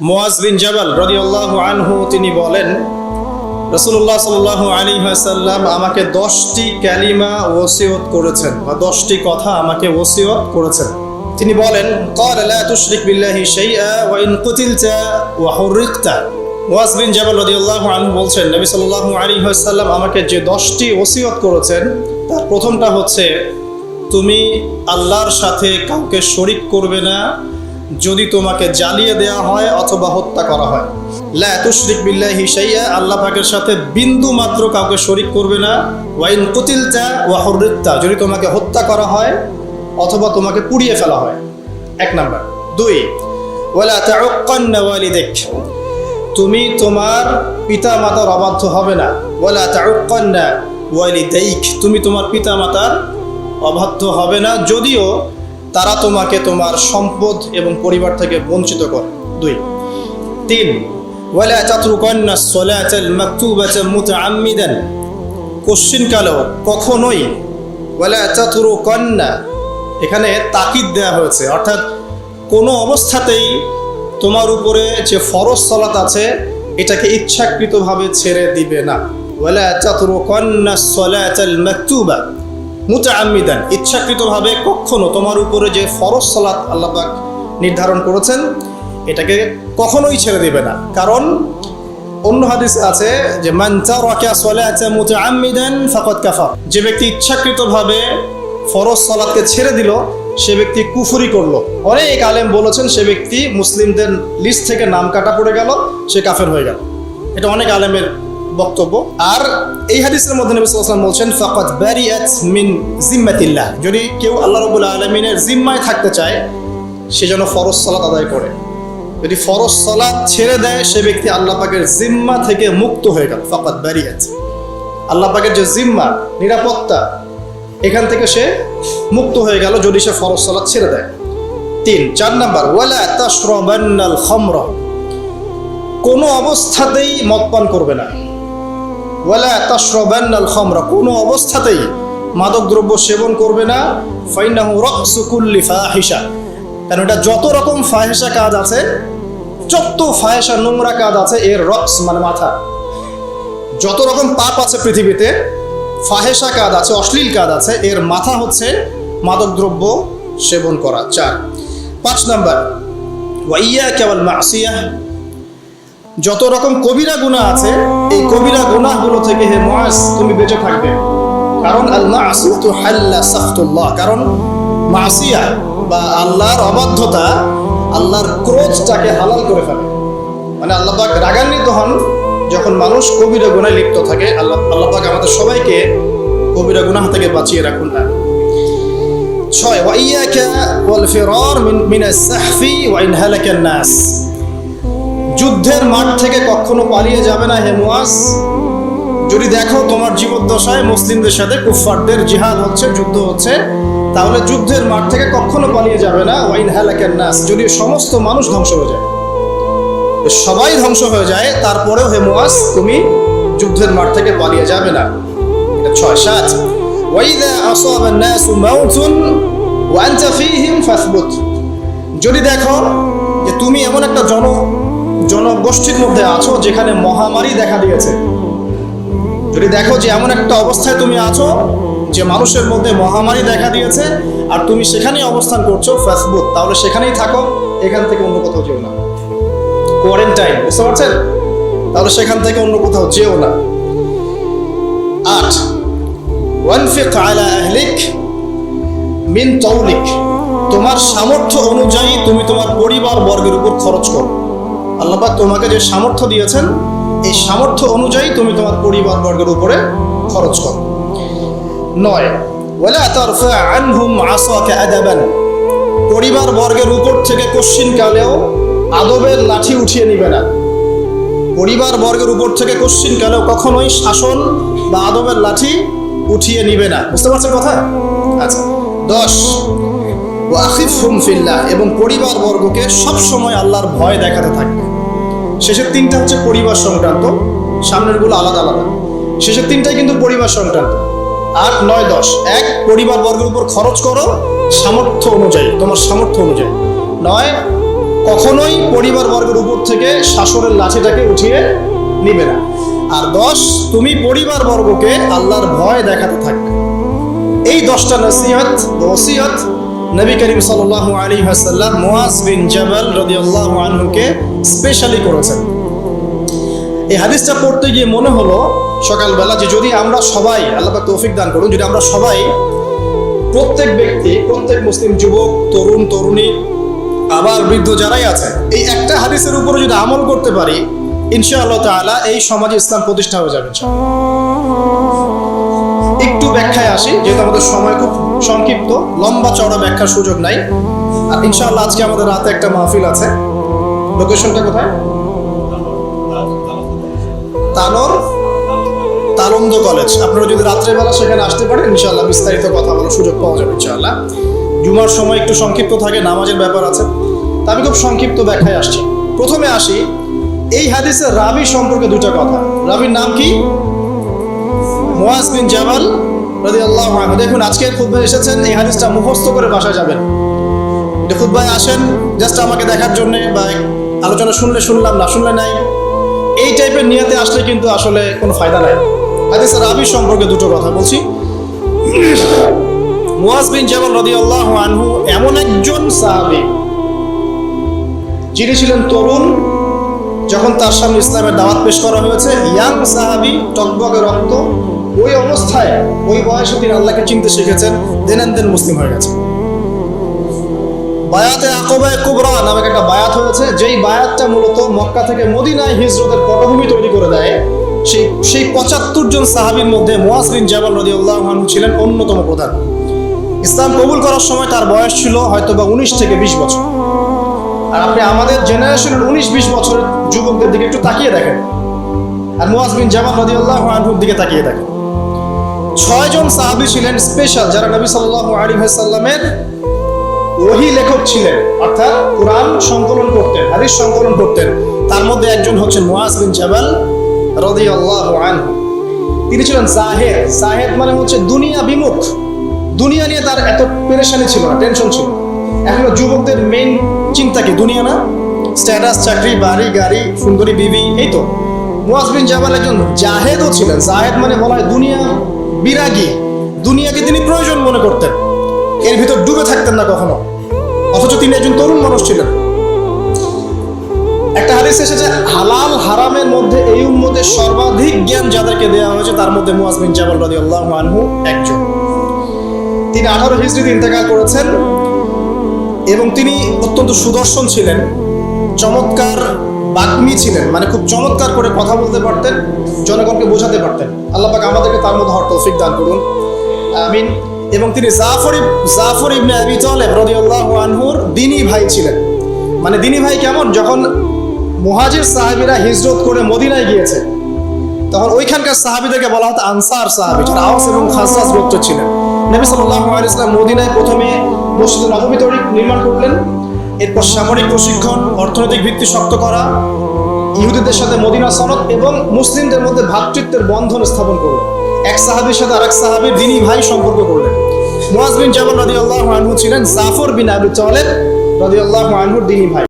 মোয়াজ বিন জাবাল রদিয়াল্লাহু আনহু তিনি বলেন রসুল্লাহ সাল্লাহ আলী সাল্লাম আমাকে দশটি ক্যালিমা ওসিয়ত করেছেন বা দশটি কথা আমাকে ওসিয়ত করেছেন তিনি বলেন قال لا تشرك بالله شيئا وإن قتلت وحرقت ওয়াজ বিন জাবাল রাদিয়াল্লাহু আনহু বলছেন নবী সাল্লাল্লাহু আলাইহি ওয়াসাল্লাম আমাকে যে দশটি ওসিয়ত করেছেন তার প্রথমটা হচ্ছে তুমি আল্লাহর সাথে কাউকে শরিক করবে না যদি তোমাকে জ্বালিয়ে দেওয়া হয় অথবা হত্যা করা হয়। লা তুশরিক বিল্লাহি শাইআ, আল্লাহ পাকের সাথে বিন্দু মাত্র কাউকে শরিক করবে না। ওয়াইন কুতিলতা ওয়া হুররিতা যদি তোমাকে হত্যা করা হয় অথবা তোমাকে পুড়িয়ে ফেলা হয়। এক নাম্বার। দুই তুমি তোমার পিতা মাতার অবাধ্য হবে না। তুমি তোমার পিতা মাতার অবাধ্য হবে না। যদিও তারা তোমাকে তোমার সম্পদ এবং পরিবার থেকে বঞ্চিত করে। দুই। তিন, ওয়ালা তাতরুকান্না সলাতাল মাকতুবাতা মুতাআম্মিদান। কোশ্চিন কালেও কখনোই ওয়ালা তাতরুকান্না, এখানে তাকিদ দেওয়া হয়েছে। অর্থাৎ কোনো অবস্থাতেই তোমার উপরে যে ফরজ সলাত আছে, এটাকে ইচ্ছাকৃতভাবে ছেড়ে দিবে না। ওয়ালা তাতরুকান্না সলাতাল মাকতুবা। মুতাআম্মিদান, ইচ্ছাকৃতভাবে কখনো তোমার উপরে যে ফরজ সালাত আল্লাহ পাক নির্ধারণ করেছেন, এটাকে কখনোই ছেড়ে দিবে না। কারণ অন্য হাদিস আছে যে মানচা মান তারাকা সালাতা মুতাআম্মিদান ফাকাদ কাফা যে ব্যক্তি ইচ্ছাকৃতভাবে ফরজ সালাতকে ছেড়ে দিল, সে ব্যক্তি কুফুরি করল। অনেক আলেম বলেছেন সে ব্যক্তি মুসলিমদের লিস্ট থেকে নাম কাটা পড়ে গেল, সে কাফের হয়ে গেল। এটা অনেক আলেমের বক্তব্য। আর এই হাদিসের মধ্যে নবী সাল্লাল্লাহু আলাইহি ওয়াসাল্লাম বলছেন ফাকাত বারিয়াত মিন জিম্মাতিল্লাহ। যদি কেউ আল্লাহ রাব্বুল আলামিনের জিম্মায় থাকতে চায়, সে যেন ফরজ সালাত আদায় করে। যদি ফরজ সালাত ছেড়ে দেয়, সে ব্যক্তি আল্লাহ পাকের জিম্মা থেকে মুক্ত হয়ে গেল। ফাকাত বারিয়াত। আল্লাহ পাকের যে জিম্মা, নিরাপত্তা, এখান থেকে সে মুক্ত হয়ে গেল যদি সে ফরজ সালাত ছেড়ে দেয়। তিন, চার নাম্বার, ওয়ালা তাশরাবান্নাল খামরা। কোনো অবস্থাতেই মদ পান করবে না। ওয়ালা তাশরাবান্নাল খামরা, কোনো অবস্থাতেই মাদক দ্রব্য সেবন করবে না। ফাইনাহু রাকসু কুল্লি ফাহিশা। কারণ এটা যত রকম ফাহেসা কাজ আছে, যত ফাহেসা নোংরা কাজ আছে, এর রক্স মানে মাথা। যত রকম পাপ আছে পৃথিবীতে ফাহেসা কাজ আছে, অশ্লীল কাজ আছে, এর মাথা হচ্ছে মাদক দ্রব্য সেবন করা। চার। পাঁচ নাম্বার ওয়াইয়া কেবল মাসিয়া। যত রকম কবিরা গুনাহ আছে এই কবিরা গুনাহগুলো থেকে হে মুআজ, তুমি বেঁচে থাকবে। কারণ আল মাসিয়াতু হাল্লা সাখতুল্লাহ, কারণ মাসিয়া বা আল্লাহর অবাধ্যতা আল্লাহর ক্রোধটাকে হালাল করে ফেলে। মানে আল্লাহ পাক রাগান্বিত হন, যখন মানুষ কবিরা গুনায় লিপ্ত থাকে, আল্লাহ আল্লাহ পাক আমাদের সবাইকে কবিরা গুনাহ থেকে বাঁচিয়ে রাখুন না ছয় ওয়াইয়াকা ওয়াল ফিরার মিন মিন আস-সাহফি ওয়া ইন হালাকা নাস। যুদ্ধের মাঠ থেকে কখনো পালিয়ে যাবে না হে মুয়াজ যদি দেখো তোমার জীবদ্দশায় মুসলিমদের সাথে কুফফারদের জিহাদ হচ্ছে যুদ্ধ হচ্ছে তাহলে যুদ্ধের মাঠ থেকে কখনো পালিয়ে যাবে না ওয়াইন হালাকান নাস যদি সমস্ত মানুষ ধ্বংস হয়ে যায় সবাই ধ্বংস হয়ে যায় তারপরেও হে মুয়াজ তুমি যুদ্ধের মাঠ থেকে পালিয়ে যাবে না এটা ছয় সাত ওয়াইদা আসাবা الناس موت وانت فيهم فاثبت যদি দেখো যে তুমি এমন একটা জন জনগোষ্ঠীর মধ্যে আছো যেখানে মহামারী দেখা দিয়েছে। যদি দেখো যে এমন একটা অবস্থায় তুমি আছো যে মানুষের মধ্যে মহামারী দেখা দিয়েছে আর তুমি সেখানেই অবস্থান করছ ফেসবুক, তাহলে সেখানেই থাকো, এখান থেকে অন্য কোথাও যেও না। কোয়ারেন্টাইন বুঝতে পারছেন? তাহলে সেখান থেকে অন্য কোথাও যেও না। আট ওয়ানফিক আলা আহলিক মিন তৌলিক, তোমার সামর্থ্য অনুযায়ী তুমি তোমার পরিবার বর্গের উপর খরচ করো। আল্লাপাক তোমাকে যে সামর্থ্য দিয়েছেন, এই সামর্থ্য অনুযায়ী তুমি তোমার পরিবার বর্গের উপরে খরচ করো। নয়, ওয়ালা আদাবান। পরিবার বর্গের উপর থেকে কোশ্চিন কালেও আদবের লাঠি উঠিয়ে নিবে না। পরিবার বর্গের উপর থেকে কোশ্চিন কালেও কখনোই শাসন বা আদবের লাঠি উঠিয়ে নিবে না। বুঝতে পারছেন কথা? আচ্ছা দশ ওয়াখিফহুম ফিল্লাহ, এবং পরিবার বর্গকে সবসময় আল্লাহর ভয় দেখাতে থাকবে। শেষের তিনটা হচ্ছে পরিবার সংক্রান্ত সামনেরগুলো আলাদা আলাদা। শেষের তিনটাই কিন্তু পরিবার সংক্রান্ত। আট, নয়, দশ। এক, পরিবার বর্গের উপর খরচ করো সামর্থ্য অনুযায়ী, তোমার সামর্থ্য অনুযায়ী। নয়, কখনোই পরিবার বর্গের উপর থেকে শাসনের লাঠিটাকে উঠিয়ে নিবে না। আর দশ, তুমি পরিবার বর্গকে আল্লাহর ভয় দেখাতে থাকবে এই দশটা নসিহত ওসিয়ত নবী করিম সাল্লাল্লাহু আলাইহি ওয়াসাল্লাম মুআজ বিন জাবাল রাদিয়াল্লাহু আনহুকে স্পেশালি করেছেন। এই হাদিসটা পড়তে গিয়ে মনে হলো সকালবেলা যে যদি আমরা সবাই, আল্লাহ তৌফিক দান করুন, যদি আমরা সবাই প্রত্যেক ব্যক্তি, প্রত্যেক মুসলিম যুবক, তরুণ, তরুণী, আবার বৃদ্ধ যারাই আছে, এই একটা হাদিসের উপরে যদি আমল করতে পারি, ইনশাআল্লাহ তাআলা এই সমাজে ইসলাম প্রতিষ্ঠা হয়ে যাবে একটু ব্যাখ্যায় আসি, যেহেতু আমাদের সময় খুব সংক্ষিপ্ত, লম্বা চওড়া ব্যাখ্যার সুযোগ নাই। আর ইনশাআল্লাহ আজকে আমাদের রাতে একটা মাহফিল আছে। লোকেশনটা কোথায়? তানোর তালন্দ কলেজ। আপনারা যদি রাত্রেবেলা সেখানে আসতে পারেন, ইনশাআল্লাহ বিস্তারিত কথা বলার সুযোগ পাওয়া যাবে ইনশাআল্লাহ। জুমার সময় একটু সংক্ষিপ্ত থাকে, নামাজের ব্যাপার আছে। তা আমি খুব সংক্ষিপ্ত ব্যাখ্যায় আসছি। প্রথমে আসি, এই হাদিসের রাবি সম্পর্কে দুটা কথা। রাবির নাম কি? মুয়াজ বিন জামাল রাদিয়াল্লাহু আনহু। দেখুন, আজকে খুতবায় এসেছেন, এই হাদিসটা মুখস্থ করে বাসায় যাবেন। এটা খুতবায় আসেন জাস্ট আমাকে দেখার জন্য বা আলোচনা শুনলে শুনলাম, না শুনলে নাই। এই টাইপের নিয়াতে আসলে কিন্তু আসলে কোনো ফায়দা নাই। হাদিসের রাবি সম্পর্কে দুটো কথা বলছি। মুয়াজ বিন জামাল রাদিয়াল্লাহু আনহু এমন একজন সাহাবী, যিনি ছিলেন তরুণ, যখন তার সামনে ইসলামের দাওয়াত পেশ করা হয়েছে, ইয়াং সাহাবি টকবকে রক্ত ওই অবস্থায় ওই বয়সে তিনি আল্লাহকে চিনতে শিখেছেন দেন দেন মুসলিম হয়ে গেছে বায়াতে আকবায় কুবরা নামক একটা বায়াত হয়েছে, যেই বায়াতটা মূলত মক্কা থেকে মদিনায় হিজরতের পটভূমি তৈরি করে দেয়। সেই সেই পঁচাত্তর জন সাহাবীর মধ্যে আনহু ছিলেন অন্যতম প্রধান। ইসলাম কবুল করার সময় তার বয়স ছিল হয়তো বা উনিশ থেকে বিশ বছর। আর আপনি আমাদের জেনারেশনের উনিশ বিশ বছরের যুবকদের দিকে একটু তাকিয়ে দেখেন। আর মুয়াজ বিন জামাল রাদিয়াল্লাহু আনহুর দিকে তাকিয়ে দেখেন। ছয়জন সাহাবি ছিলেন স্পেশাল যারা নবী সাল্লাল্লাহু আলাইহি ওয়াসাল্লামের ওহি লেখক ছিলেন। অর্থাৎ কোরআন সংকলন করতেন, হাদিস সংকলন করতেন। তার মধ্যে একজন হচ্ছেন মুয়াজ বিন জাবাল রাদিয়াল্লাহু আনহু। তিনি ছিলেন জাহেদ। জাহেদ মানে হচ্ছে দুনিয়া বিমুখ। দুনিয়া নিয়ে তার এত পেরেশানি ছিল না টেনশন ছিল এখন যুবকদের মেইন চিন্তা কি, দুনিয়া না? স্ট্যাটাস চাকরি, বাড়ি, গাড়ি, সুন্দরী, বিবি, এই তো। মুয়াজ বিন জাবাল একজন জাহেদও ছিলেন। জাহেদ মানে বলা হয় দুনিয়া বিরাগী। দুনিয়াকে তিনি প্রয়োজন মনে করতেন। এর ভিতর ডুবে থাকতেন না কখনো। অথচ তিনি একজন তরুণ মানুষ ছিলেন। একটা হাদিস এসেছে, হালাল হারামের মধ্যে এই উম্মতের সর্বাধিক জ্ঞান যাদেরকে দেওয়া হয়েছে, তার মধ্যে মুয়াজ বিন জাবাল রাদিয়াল্লাহু আনহু একজন। তিনি আঠারো হিজড়িতে ইন্তেকাল করেছেন এবং তিনি অত্যন্ত সুদর্শন ছিলেন। চমৎকার বাগ্মী ছিলেন মানে খুব চমৎকার করে কথা বলতে পারতেন জনগণকে বোঝাতে পারতেন। আল্লাহ পাক আমাদেরকে তার মধ্যে হওয়ার তৌফিক দান করুন। আমিন। এবং তিনি জাফর ইব- জাফর ইবনে আবি তালেব রাদিয়াল্লাহু আনহুর দিনী ভাই ছিলেন। মানে দিনী ভাই কেমন? যখন মুহাজির সাহাবীরা হিজরত করে মদিনায় গিয়েছে তখন ওইখানকার সাহাবীদেরকে বলা হতো আনসার সাহাবী যারা আওস এবং খাসাস গোত্র ছিলেন। নবী সাল্লাল্লাহু আলাইহি সাল্লাম মদিনায় প্রথমে মসজিদ নববী তৈরি নির্মাণ করলেন। এরপর সামরিক প্রশিক্ষণ, অর্থনৈতিক ভিত্তি শক্ত করা, ইহুদিদের সাথে মদিনা সনদ এবং মুসলিমদের মধ্যে ভ্রাতৃত্বের বন্ধন স্থাপন করলেন এক সাহাবির সাথে আরেক সাহাবির দিনী ভাই সম্পর্ক করলেন। মোয়াজ বিন রাজি আল্লাহ ছিলেন জাফর বিন আবি রাজি আল্লাহ আনহুর দিনী ভাই।